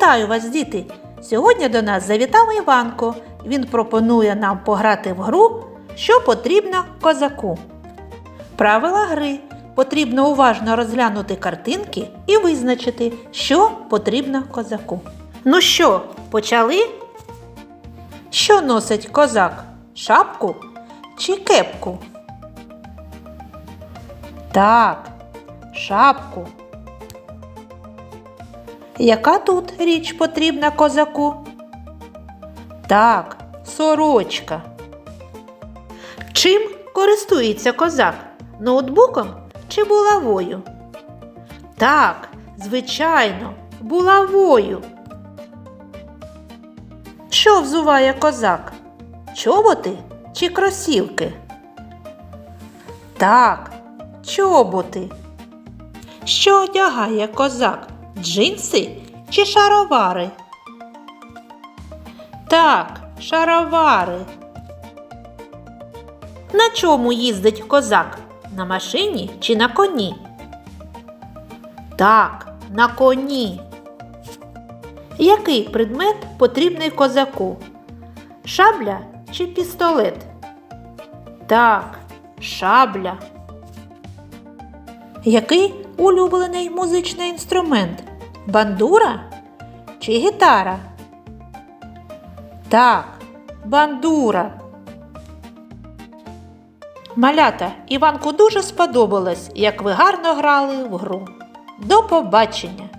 Вітаю вас, діти! Сьогодні до нас завітав Іванко. Він пропонує нам пограти в гру, що потрібно козаку. Правила гри. Потрібно уважно розглянути картинки і визначити, що потрібно козаку. Ну що, почали? Що носить козак? Шапку чи кепку? Так, шапку. Яка тут річ потрібна козаку? Так, сорочка. Чим користується козак? Ноутбуком чи булавою? Так, звичайно, булавою. Що взуває козак? Чоботи чи кросівки? Так, чоботи. Що одягає козак? Джинси чи шаровари? Так, шаровари. На чому їздить козак? На машині чи на коні? Так, на коні. Який предмет потрібний козаку? Шабля чи пістолет? Так, шабля. Який улюблений музичний інструмент? Бандура чи гітара? Так, бандура. Малята, Іванку дуже сподобалось, як ви гарно грали в гру. До побачення!